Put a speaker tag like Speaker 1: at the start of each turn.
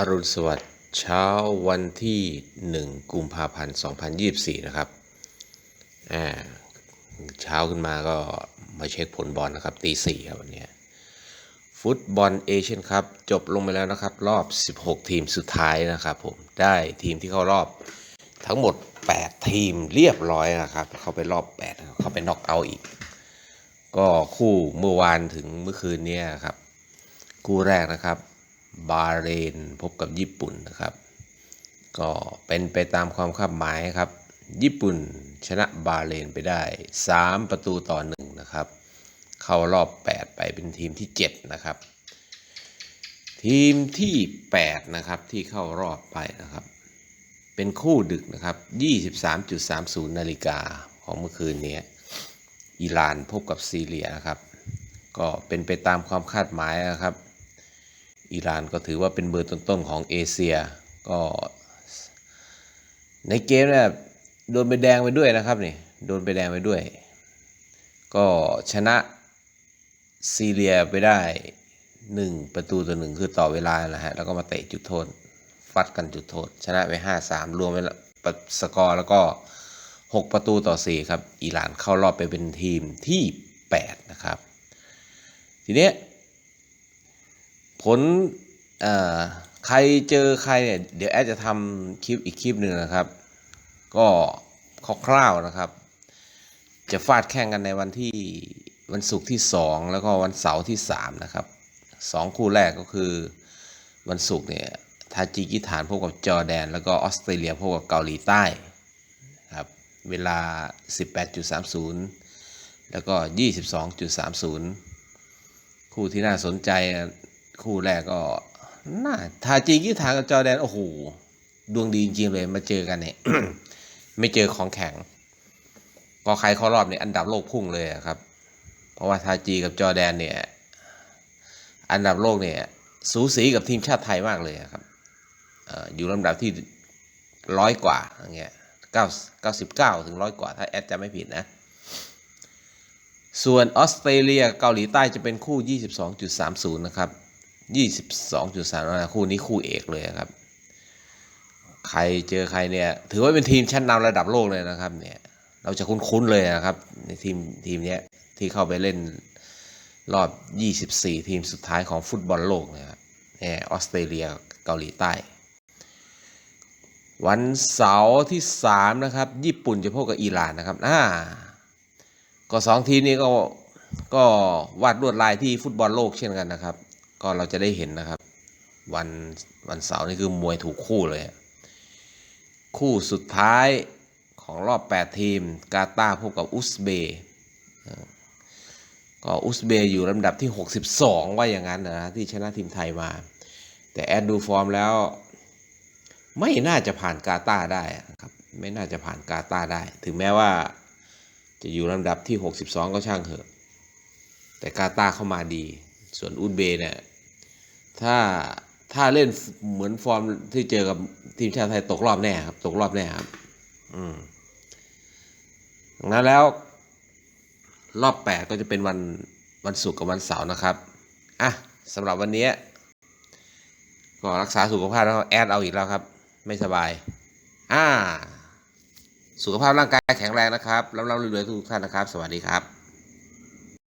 Speaker 1: อรุณสวัสดิ์เช้าวันที่ 1 กุมภาพันธ์ 2024 นะครับอ่าเช้าขึ้นมาก็มาเช็คผลบอลนะครับตีสี่ครับวันนี้ฟุตบอลเอเชียนครับจบลงไปแล้วนะครับ รอบ 16 ทีมสุดท้ายนะครับผมได้ทีมที่เข้ารอบทั้งหมด 8 ทีมเรียบร้อยนะครับ เข้าไปรอบ 8 เข้าไปน็อกเอาอีก ก็คู่เมื่อวานถึงเมื่อคืนนี้ครับ คู่แรกนะครับ บาเรน พบกับญี่ปุ่นนะครับ ก็เป็นไปตามความคาดหมายครับ ญี่ปุ่นชนะบาเรนไปได้ 3 ประตูต่อหนึ่งนะครับ เข้ารอบ 8 ไปเป็นทีมที่ 7 นะครับ ทีมที่ 8 นะครับที่เข้ารอบไปนะครับ เป็นคู่ดึกนะครับ 23.30 นาฬิกาของเมื่อคืนนี้อิหร่านพบกับซีเรียนะครับ ก็เป็นไปตามความคาดหมายนะครับ อิหร่านก็ถือว่าเป็นเบอร์ต้นๆของเอเชีย ก็ในเกมเนี่ยโดนใบแดงไปด้วยนะครับนี่โดนใบแดงไปด้วย ก็ชนะซีเรียไปได้หนึ่งประตูต่อหนึ่งคือต่อเวลาแหละฮะแล้วก็มาเตะจุดโทษ ฟัดกันจุดโทษ ชนะไปห้าสามรวมเป็นสกอร์แล้วก็หกประตูต่อสี่ครับอิหร่านเข้ารอบไปเป็นทีมที่แปดนะครับ ทีเนี้ย ผลใครเจอใครเนี่ยเดี๋ยวแอดจะทำคลิปอีกคลิปหนึ่งนะครับ ก็คร่าวๆนะครับ จะฟาดแข่งกันในวันที่วันศุกร์ที่ 2 แล้วก็วันเสาร์ที่ 3 นะครับสองคู่แรกก็คือวันศุกร์เนี่ยทาจิกิสถานพบกับจอร์แดน แล้วก็ออสเตรเลียพบกับเกาหลีใต้ครับเวลา 18.30 แล้วก็ 22.30 คู่ที่น่าสนใจ คู่แรกก็น่าทาจีกิสถากับจอแดน โอ้โห ดวงดีจริงๆเลยมาเจอกันเนี่ย ไม่เจอของแข็งก็ใครเข้ารอบเนี่ยอันดับโลกพุ่งเลยครับ เพราะว่าทาจีกับจอแดนเนี่ย อันดับโลกเนี่ย สูสีกับทีมชาติไทยมากเลยครับอออยู่ลำดับที่ร้อยกว่าอย่างเงี้ยเก้าเก้าสิบเก้าถึงร้อยกว่า ถ้าแอดจะไม่ผิดนะ ส่วนออสเตรเลียเกาหลีใต้จะเป็นคู่ 22.30 นะครับ 22.30คู่นี้คู่เอกเลยครับ ใครเจอใครเนี่ย ถือว่าเป็นทีมชั้นนำระดับโลกเลยนะครับ เนี่ย เราจะคุ้นๆเลยนะครับ ในทีมทีมเนี้ยที่เข้าไปเล่นรอบ 24 ทีมสุดท้ายของฟุตบอลโลกนะครับเนี่ยออสเตรเลียเกาหลีใต้ วันเสาร์ที่ 3 นะครับ ญี่ปุ่นจะพบกับอิหร่านนะครับอ่าก็สองทีมนี้ก็ก็วาดลวดลายที่ฟุตบอลโลกเช่นกันนะครับ ก็เราจะได้เห็นนะครับ วันวันเสาร์นี่คือมวยถูกคู่เลย คู่สุดท้ายของรอบ 8 ทีม กาตาร์พบกับอุซเบย์ก็อุซเบย์อยู่ลำดับที่ 62 ว่าอย่างนั้นนะที่ชนะทีมไทยมา แต่แอดดูฟอร์มแล้ว ไม่น่าจะผ่านกาตาร์ได้ครับไม่น่าจะผ่านกาตาร์ได้ ถึงแม้ว่าจะอยู่ลำดับที่ 62 ก็ช่างเถอะ แต่กาตาร์เข้ามาดี ส่วนอุซเบย์เนี่ยถ้าถ้าเล่นเหมือนฟอร์มที่เจอกับทีมชาติไทยตกรอบแน่ครับ ตกรอบแน่ครับ อืมดังนั้นแล้ว รอบ8ก็จะเป็นวันวันศุกร์กับวันเสาร์นะครับ อะสำหรับวันนี้ ก็รักษาสุขภาพแล้วแอดเอาอีกแล้วครับ ไม่สบาย อ่า สุขภาพร่างกายแข็งแรงนะครับรับรับรวยๆทุกท่านนะครับ สวัสดีครับ